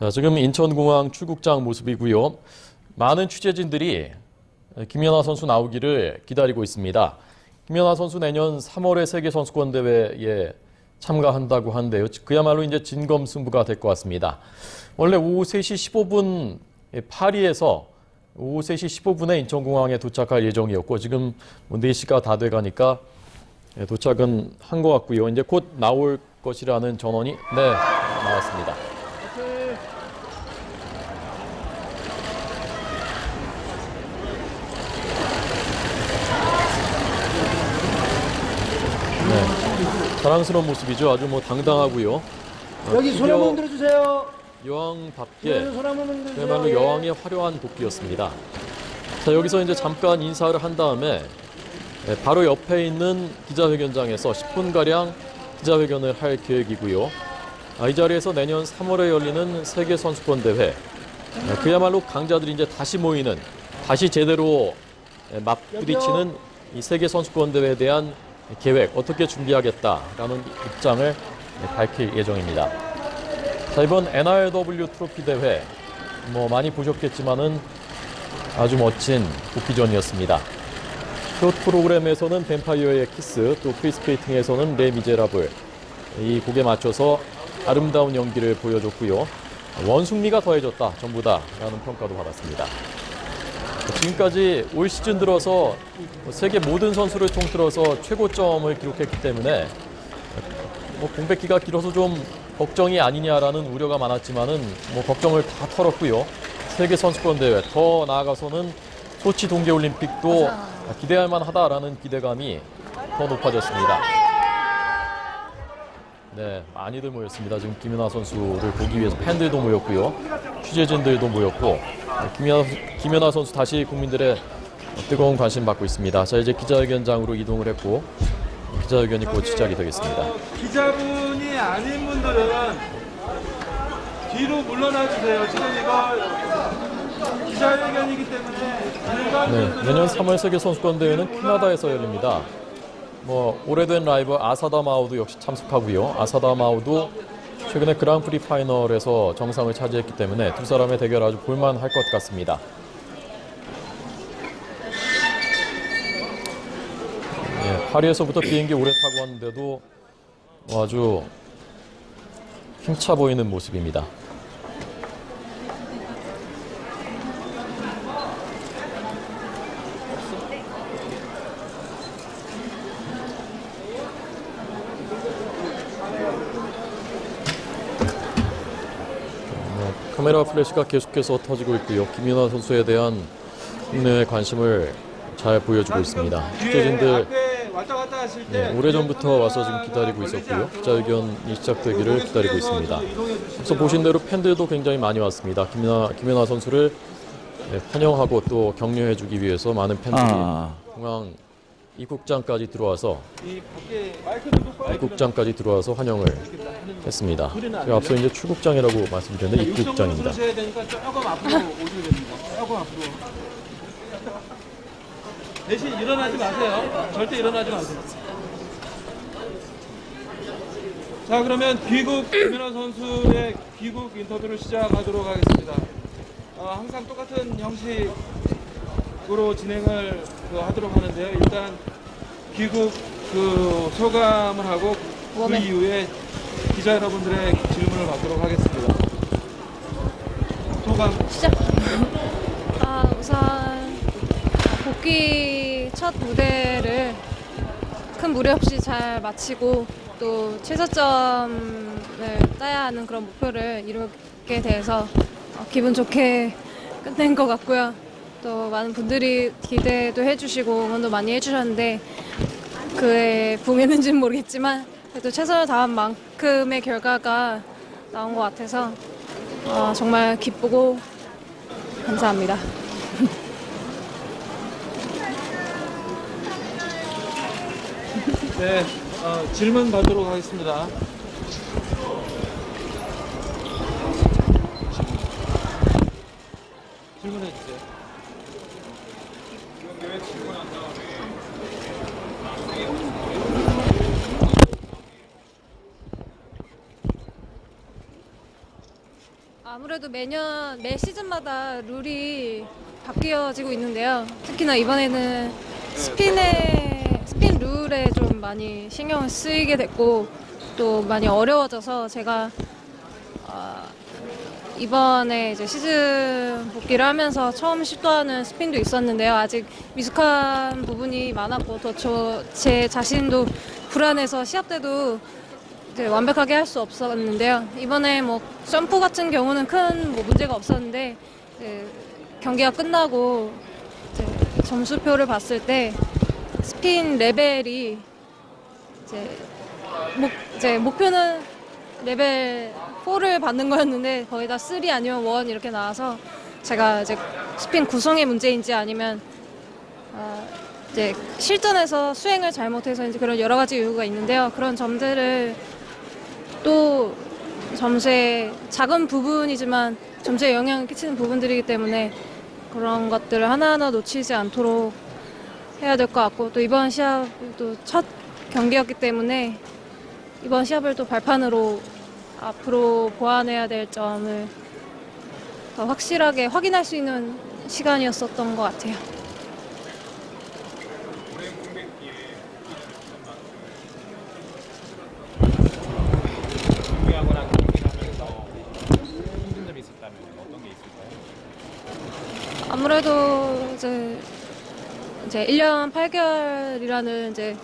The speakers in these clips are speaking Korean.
자, 지금 인천공항 출국장 모습이고요. 많은 취재진들이 김연아 선수 나오기를 기다리고 있습니다. 김연아 선수 내년 3월에 세계 선수권 대회에 참가한다고 하는데요. 그야말로 이제 진검 승부가 될 것 같습니다. 원래 오후 3시 15분 파리에서 오후 3시 15분에 인천공항에 도착할 예정이었고 지금 뭐 4시가 다 돼가니까 도착은 한 것 같고요. 이제 곧 나올 것이라는 전원이 네 나왔습니다. 네, 자랑스러운 모습이죠. 아주 뭐 당당하고요. 여기 손 한번 들어주세요. 여왕답게 손 한번 들어주세요. 그야말로 예. 여왕의 화려한 복귀였습니다. 자 여기서 이제 잠깐 인사를 한 다음에 네, 바로 옆에 있는 기자회견장에서 10분 가량 기자회견을 할 계획이고요. 아, 이 자리에서 내년 3월에 열리는 세계 선수권 대회 네, 그야말로 강자들이 이제 다시 모이는 다시 제대로 네, 맞부딪히는 이 세계 선수권 대회에 대한 계획 어떻게 준비하겠다라는 입장을 네, 밝힐 예정입니다. 자 이번 NRW 트로피 대회 뭐 많이 보셨겠지만은 아주 멋진 복귀전이었습니다. 숏 프로그램에서는 뱀파이어의 키스, 또 프리스케이팅에서는 레 미제라블 이 곡에 맞춰서 아름다운 연기를 보여줬고요. 원숭미가 더해졌다 전부 다라는 평가도 받았습니다. 지금까지 올 시즌 들어서 세계 모든 선수를 통틀어서 최고점을 기록했기 때문에 뭐 공백기가 길어서 좀 걱정이 아니냐라는 우려가 많았지만은 뭐 걱정을 다 털었고요. 세계 선수권 대회 더 나아가서는 소치 동계 올림픽도 기대할 만하다라는 기대감이 더 높아졌습니다. 네, 많이들 모였습니다. 지금 김연아 선수를 보기 위해서 팬들도 모였고요. 취재진들도 모였고 김연아, 김연아 선수 다시 국민들의 뜨거운 관심 받고 있습니다. 자, 이제 기자회견장으로 이동을 했고 기자회견이 곧 시작이 되겠습니다. 어, 기자분이 아닌 분들은 뒤로 물러나 주세요. 지금 이거 기자회견이기 때문에 네, 내년 3월 세계 선수권 대회는 캐나다에서 열립니다. 뭐 오래된 라이벌 아사다 마오도 역시 참석하고요. 아사다 마오도 최근에 그랑프리 파이널에서 정상을 차지했기 때문에 두 사람의 대결 아주 볼만할 것 같습니다. 네, 파리에서부터 비행기 오래 타고 왔는데도 아주 힘차 보이는 모습입니다. 네, 카메라 플래시가 계속해서 터지고 있고요. 김연아 선수에 대한 국내의 관심을 잘 보여주고 있습니다. 취재진들 네, 오래전부터 와서 지금 기다리고 있었고요. 기자회견이 시작되기를 기다리고 있습니다. 앞서 보신 대로 팬들도 굉장히 많이 왔습니다. 김연아, 김연아 선수를 네, 환영하고 또 격려해주기 위해서 많은 팬들이 아, 공항 입국장까지 들어와서 입국장까지 들어와서 환영을 했습니다. 제가 앞서 이제 출국장이라고 말씀드렸는데 입국장입니다. 조금 앞으로 오셔야 됩니다. 조금 앞으로. 대신 일어나지 마세요. 절대 일어나지 마세요. 자 그러면 귀국 김연아 선수의 귀국 인터뷰를 시작하도록 하겠습니다. 어, 항상 똑같은 형식으로 진행을 그 하도록 하는데요. 일단 귀국 그 소감을 하고 그 이후에 기자 여러분들의 질문을 받도록 하겠습니다. 소감. 시작. 아, 우선 복귀 첫 무대를 큰 무리 없이 잘 마치고 또 최저점을 따야 하는 그런 목표를 이루게 돼서 어, 기분 좋게 끝낸 것 같고요. 또 많은 분들이 기대도 해주시고 응원도 많이 해주셨는데 그에 붕했는지는 모르겠지만 그래도 최선을 다한 만큼의 결과가 나온 것 같아서 어, 정말 기쁘고 감사합니다. 네, 어, 질문 받도록 하겠습니다. 질문해 주세요. 아무래도 매년 매 시즌마다 룰이 바뀌어지고 있는데요. 특히나 이번에는 스핀에 스핀 룰에 좀 많이 신경을 쓰이게 됐고 또 많이 어려워져서 제가 아, 이번에 이제 시즌 복귀를 하면서 처음 시도하는 스핀도 있었는데요. 아직 미숙한 부분이 많았고 또제 자신도 불안해서 시합 때도 이제 완벽하게 할 수 없었는데요. 이번에 뭐 점프 같은 경우는 큰 뭐 문제가 없었는데 이제 경기가 끝나고 점수표를 봤을 때 스핀 레벨이 이제 목 이제 목표는 레벨 4를 받는 거였는데 거의 다 3 아니면 1 이렇게 나와서 제가 이제 스핀 구성의 문제인지 아니면 아, 이제 실전에서 수행을 잘못해서 이제 그런 여러 가지 이유가 있는데요. 그런 점들을 또 점수에 작은 부분이지만 점수에 영향을 끼치는 부분들이기 때문에 그런 것들을 하나하나 놓치지 않도록 해야 될 것 같고 또 이번 시합도 첫 경기였기 때문에 이번 시합을 또 발판으로 앞으로 보완해야 될 점을 더 확실하게 확인할 수 있는 시간이었었던 것 같아요. 준비하거나 경기를 하면서 힘든 점이 있었다면 어떤 게 아무래도 이제 이제 1년 8개월이라는 이제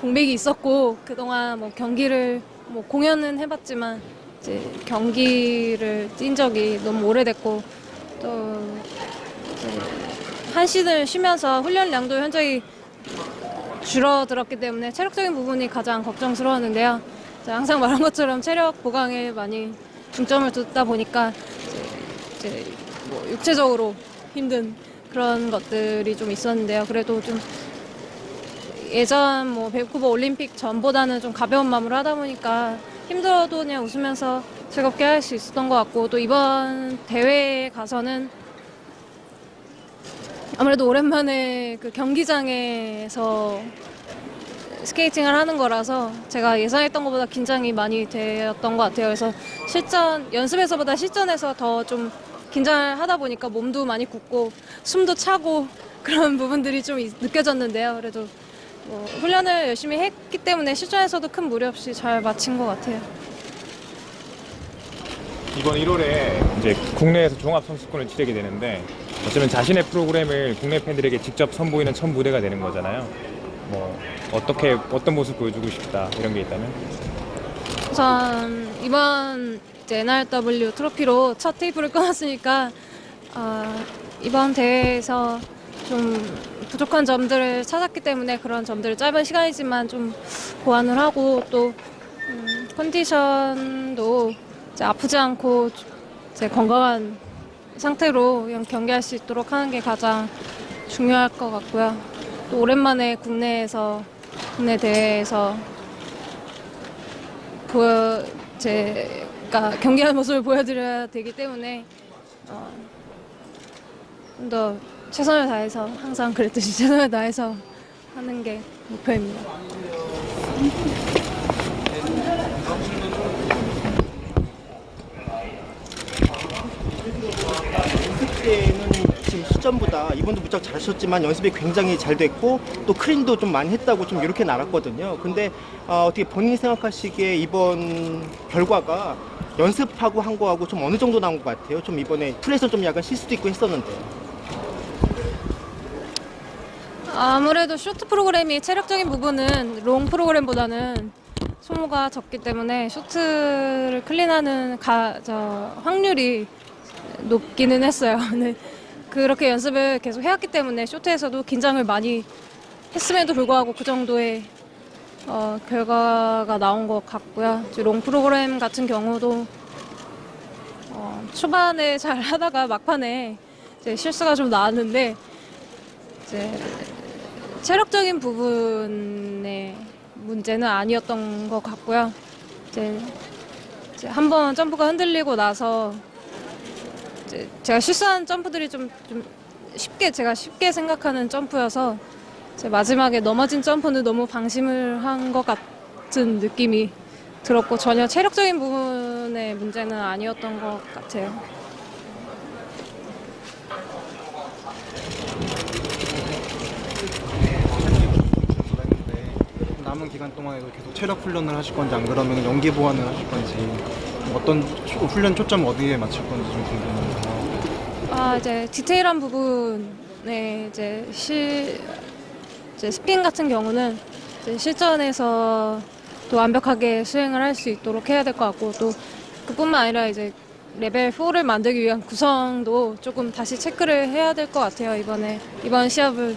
공백이 있었고 그동안 뭐 경기를 뭐 공연은 해봤지만 이제 경기를 뛴 적이 너무 오래됐고 또 한 시즌 쉬면서 훈련량도 현저히 줄어들었기 때문에 체력적인 부분이 가장 걱정스러웠는데요. 항상 말한 것처럼 체력 보강에 많이 중점을 두다 보니까 이제, 이제 뭐 육체적으로 힘든 그런 것들이 좀 있었는데요. 그래도 좀 예전 뭐 밴쿠버 올림픽 전보다는 좀 가벼운 마음으로 하다 보니까 힘들어도 그냥 웃으면서 즐겁게 할 수 있었던 것 같고 또 이번 대회에 가서는 아무래도 오랜만에 그 경기장에서 스케이팅을 하는 거라서 제가 예상했던 것보다 긴장이 많이 되었던 것 같아요. 그래서 실전 연습에서보다 실전에서 더좀 긴장을 하다 보니까 몸도 많이 굳고 숨도 차고 그런 부분들이 좀 있- 느껴졌는데요. 그래도 뭐 훈련을 열심히 했기 때문에 실전에서도 큰 무리 없이 잘 마친 것 같아요. 이번 1월에 이제 국내에서 종합 선수권을 치르게 되는데 어쩌면 자신의 프로그램을 국내 팬들에게 직접 선보이는 첫 무대가 되는 거잖아요. 뭐 어떻게 어떤 모습 보여주고 싶다 이런 게 있다면 우선 이번 이제 NRW 트로피로 첫 테이프를 끊었으니까 아, 이번 대회에서 좀 부족한 점들을 찾았기 때문에 그런 점들을 짧은 시간이지만 좀 보완을 하고 또 음, 컨디션도 이제 아프지 않고 이제 건강한 상태로 그냥 경기할 수 있도록 하는 게 가장 중요할 것 같고요. 또 오랜만에 국내에서 국내 대회에서 보여 제 가 경기하는 모습을 보여드려야 되기 때문에 어, 좀 더 최선을 다해서 항상 그랬듯이 최선을 다해서 하는 게 목표입니다. 연습 때는 시점보다 이번도 무척 잘하셨지만 연습이 굉장히 잘 됐고 또 크린도 좀 많이 했다고 좀 이렇게 나갔거든요. 근데 어, 어떻게 본인이 생각하시기에 이번 결과가 연습하고 한 거하고 좀 어느 정도 나온 것 같아요? 좀 이번에 풀에서 좀 약간 실수도 있고 했었는데. 아무래도 쇼트 프로그램이 체력적인 부분은 롱 프로그램보다는 소모가 적기 때문에 쇼트를 클린하는 가, 저, 확률이 높기는 했어요. 네. 그렇게 연습을 계속 해왔기 때문에 쇼트에서도 긴장을 많이 했음에도 불구하고 그 정도의 어, 결과가 나온 것 같고요. 롱 프로그램 같은 경우도 어, 초반에 잘 하다가 막판에 실수가 좀 나왔는데 이제 체력적인 부분의 문제는 아니었던 것 같고요. 이제 한번 점프가 흔들리고 나서 제가 실수한 점프들이 좀, 좀 쉽게 제가 쉽게 생각하는 점프여서 이제 마지막에 넘어진 점프는 너무 방심을 한 것 같은 느낌이 들었고 전혀 체력적인 부분의 문제는 아니었던 것 같아요. 남은 기간 동안에도 계속 체력 훈련을 하실 건지 안 그러면 연기 보완을 하실 건지 어떤 초- 훈련 초점 어디에 맞출 건지 좀 궁금해요. 아 이제 디테일한 부분에 이제 실 이제 스핀 같은 경우는 이제 실전에서 또 완벽하게 수행을 할 수 있도록 해야 될 것 같고 또 그뿐만 아니라 이제 레벨 4를 만들기 위한 구성도 조금 다시 체크를 해야 될 것 같아요. 이번에 이번 시합을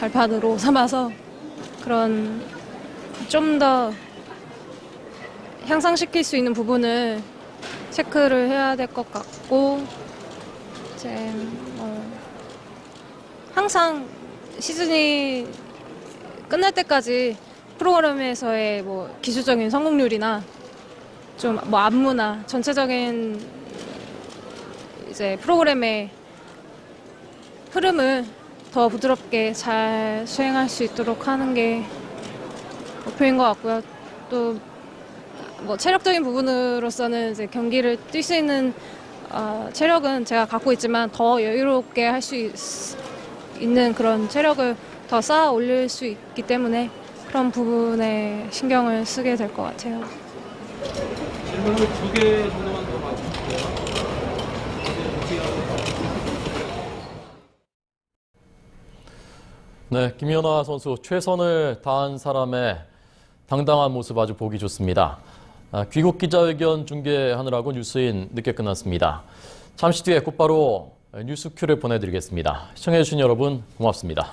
발판으로 삼아서 그런 좀 더 향상시킬 수 있는 부분을 체크를 해야 될 것 같고 이제 어, 항상 시즌이 끝날 때까지 프로그램에서의 뭐 기술적인 성공률이나 좀 뭐 안무나 전체적인 이제 프로그램의 흐름을 더 부드럽게 잘 수행할 수 있도록 하는 게 목표인 것 같고요. 또 뭐 체력적인 부분으로서는 이제 경기를 뛸 수 있는 어, 체력은 제가 갖고 있지만 더 여유롭게 할 수 있는 그런 체력을 더 쌓아 올릴 수 있기 때문에 그런 부분에 신경을 쓰게 될 것 같아요. 질문을 두개 정도만 더 받을게요. 네, 김연아 선수 최선을 다한 사람의 당당한 모습 아주 보기 좋습니다. 아, 귀국 기자회견 중계하느라고 뉴스인 늦게 끝났습니다. 잠시 뒤에 곧바로 뉴스 큐를 보내드리겠습니다. 시청해주신 여러분 고맙습니다.